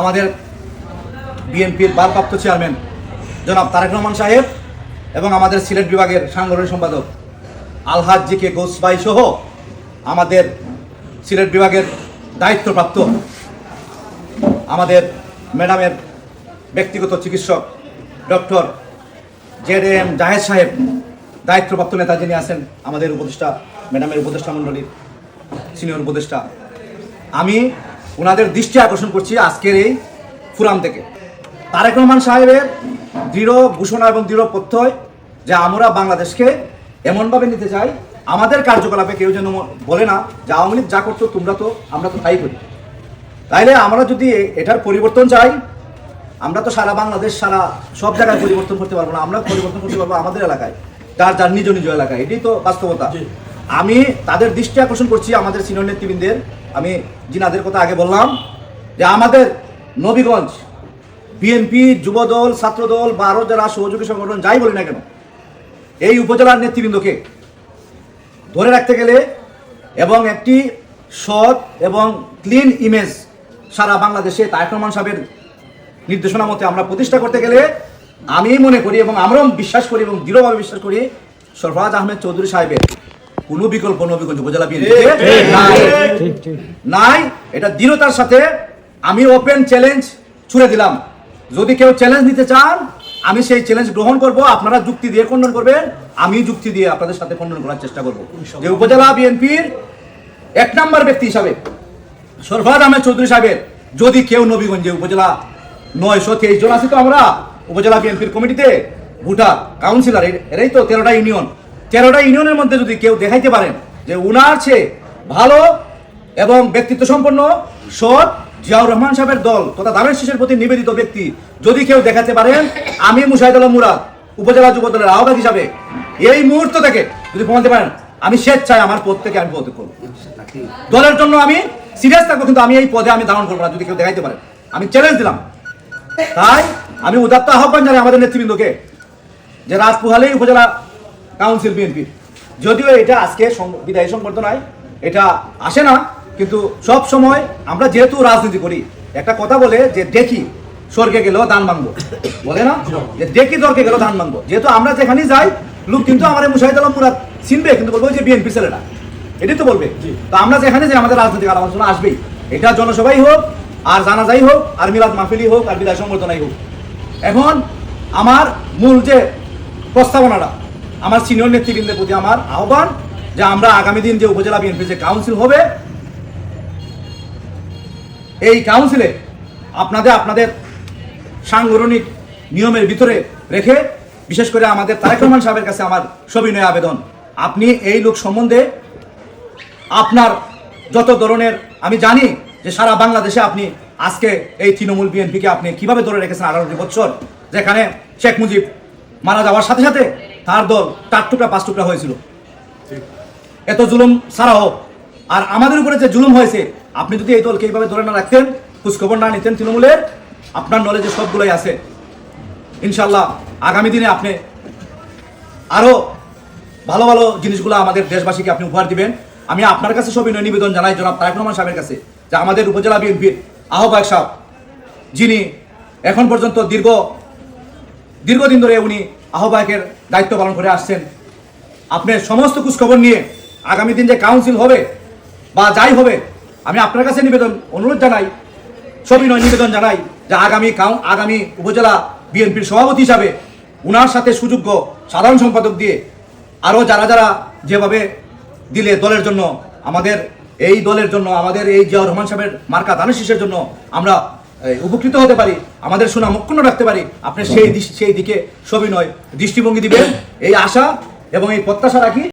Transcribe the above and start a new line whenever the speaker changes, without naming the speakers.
আমাদের বিএনপির ভারপ্রাপ্ত চেয়ারম্যান জনাব তারেক রহমান সাহেব এবং আমাদের সিলেট বিভাগের সাংগঠনিক সম্পাদক আলহাজ জি কে গোসবাই সহ আমাদের সিলেট বিভাগের দায়িত্বপ্রাপ্ত আমাদের ম্যাডামের ব্যক্তিগত চিকিৎসক ডক্টর জেড এম জাহেদ সাহেব, দায়িত্বপ্রাপ্ত নেতা যিনি আছেন আমাদের উপদেষ্টা, ম্যাডামের উপদেষ্টা মণ্ডলীর সিনিয়র উপদেষ্টা। আমি ওনাদের দৃষ্টি আকর্ষণ করছি আজকের এই ফুরাম থেকে। তারেক রহমান সাহেবের দৃঢ় ঘোষণা এবং দৃঢ় প্রত্যয় যে আমরা বাংলাদেশকে এমনভাবে নিতে চাই আমাদের কার্যকলাপে কেউ যেন বলে না যে আওয়ামী লীগ যা করতো তোমরা তো আমরা তো তাই করি। তাইলে আমরা যদি এটার পরিবর্তন চাই আমরা তো সারা বাংলাদেশ সারা সব জায়গায় পরিবর্তন করতে পারব না আমরা পরিবর্তন করতে পারব আমাদের এলাকায় যার যার নিজ নিজ এলাকায় এটাই তো বাস্তবতা। আমি তাদের দৃষ্টি আকর্ষণ করছি আমাদের সিনিয়র নেতৃবৃন্দের আমি জিনাদের কথা আগে বললাম যে আমাদের নবীগঞ্জ বিএনপি যুবদল, ছাত্রদল বা আরও যারা সহযোগী সংগঠন, যাই বলি না কেন, এই উপজেলার নেতৃবৃন্দকে ধরে রাখতে গেলে এবং একটি সৎ এবং ক্লিন ইমেজ সারা বাংলাদেশে তারেক রহমান সাহেবের নির্দেশনা মতে আমরা প্রতিষ্ঠা করতে গেলে আমি মনে করি এবং আমরাও বিশ্বাস করি এবং দৃঢ়ভাবে বিশ্বাস করি সরফরাজ আহমেদ চৌধুরী সাহেবের কোনো বিকল্প নবীগঞ্জ উপজেলা বিএনপি নাই। নাই। এটা দৃঢ়তার সাথে আমি ওপেন চ্যালেঞ্জ ছুড়ে দিলাম। যদি কেউ চ্যালেঞ্জ নিতে চান আমি সেই চ্যালেঞ্জ গ্রহণ করব আপনারা যুক্তি দিয়ে খণ্ডন করবেন আমি যুক্তি দিয়ে আপনাদের সাথে খণ্ডন করার চেষ্টা করব। যে উপজেলা বিএনপির এক নম্বর ব্যক্তি হিসাবে সরফরাজ আহমেদ চৌধুরী সাহেবের যদি কেউ নবীগঞ্জে উপজেলা নয়শো তেইশ জন আছে তো আমরা উপজেলা বিএনপির কমিটিতে ভোটার কাউন্সিলর এরাই তো তেরোটা ইউনিয়ন। তেরোটা ইউনিয়নের মধ্যে যদি কেউ দেখাইতে পারেন যে উনার চেয়ে ভালো এবং ব্যক্তিত্ব সম্পন্ন সৎ জিয়াউর রহমান সাহেবের দল তথা দামের শীষের প্রতি নিবেদিত ব্যক্তি যদি কেউ দেখাতে পারেন, আমি মুশাহিদ আলম মুরাদ, উপজেলা যুব দলের আহ্বায়ক হিসাবে এই মুহূর্ত থেকে যদি প্রমাণতে পারেন, আমি স্বেচ্ছায় আমার পদ থেকে আমি পদত্যাগ করব। দলের জন্য আমি সিরিয়াস থাকব, কিন্তু আমি এই পদে আমি ধারণ করব না, যদি কেউ দেখাইতে পারেন আমি চ্যালেঞ্জ দিলাম। তাই আমি উদাত্ত আহ্বান জানাই আমাদের নেতৃবৃন্দকে যে রাজপুহালেই উপজেলা কাউন্সিল বিএনপি যদিও এটা আজকে বিদায়ী সংবর্ধনায় এটা আসে না কিন্তু সব সময় আমরা যেহেতু রাজনীতি করি একটা কথা বলে যে দেখি স্বর্গে গেলেও দান মানবো বলে না? যে দেখি স্বর্গে গেলেও দান মানবো যেহেতু আমরা যেখানেই যাই লোক কিন্তু আমার মুশাহিদ আলম মুরাদ চিনবে কিন্তু বলব যে বিএনপি ছেলেটা। এটাই তো বলবে। তো আমরা যেখানে যে আমাদের রাজনৈতিক আলোচনা আসবেই। এটা জনসভাই হোক আর জানাজাই হোক আর মিলাদ মাহফিলি হোক আর বিদায় সংবর্ধনাই হোক। এখন আমার মূল যে প্রস্তাবনাটা আমার সিনিয়র নেতৃবৃন্দের প্রতি আমার আহ্বান যে আমরা আগামী দিন যে উপজেলা বিএনপি যে কাউন্সিল হবে, এই কাউন্সিলে আপনাদের আপনাদের সাংগঠনিক নিয়মের ভিতরে রেখে বিশেষ করে আমাদের তারেক রহমান সাহেবের কাছে আমার সবিনয় আবেদন। আপনি এই লোক সম্বন্ধে আপনার যত ধরনের, আমি জানি যে সারা বাংলাদেশে আপনি আজকে এই তৃণমূল বিএনপিকে আপনি কীভাবে ধরে রেখেছেন আঠারোটি বছর, যেখানে শেখ মুজিব মারা যাওয়ার সাথে সাথে তার দল চার টুকরা, পাঁচ টুকরা হয়েছিল। এত জুলুম সারা ছাড়াও, আর আমাদের উপরে যে জুলুম হয়েছে, আপনি যদি এই দলকে এইভাবে ধরে না রাখতেন, খোঁজখবর না নিতেন তৃণমূলের, আপনার নলেজে সবগুলোই আছে। ইনশাল্লাহ আগামী দিনে আপনি আরও ভালো ভালো জিনিসগুলো আমাদের দেশবাসীকে আপনি উপহার দিবেন। আমি আপনার কাছে সবিনয় নিবেদন জানাই জনাব তারেক রহমান সাহেবের কাছে, যে আমাদের উপজেলা বিএনপির আহ্বায়ক সাহেব, যিনি এখন পর্যন্ত দীর্ঘ দীর্ঘদিন ধরে উনি আহ্বায়কের দায়িত্ব পালন করে আসছেন। আপনি সমস্ত খোঁজখবর নিয়ে আগামী দিন যে কাউন্সিল হবে বা যাই হবে, আমি আপনার কাছে নিবেদন, অনুরোধ জানাই সবিনয় নিবেদন জানাই যে আগামী কাউ, আগামী উপজেলা বিএনপির সভাপতি হিসাবে উনার সাথে সুযোগ্য সাধারণ সম্পাদক দিয়ে আরও যারা যারা যেভাবে দিলে দলের জন্য, আমাদের এই দলের জন্য, আমাদের এই জিয়াউর রহমান সাহেবের মার্কা দানের জন্য আমরা উপকৃত হতে পারি, আমাদের সুনাম অক্ষুণ্ণ রাখতে পারি, আপনি সেই সেই দিকে সবই নয় দৃষ্টিভঙ্গি দিবেন। এই আশা এবং এই প্রত্যাশা রাখি।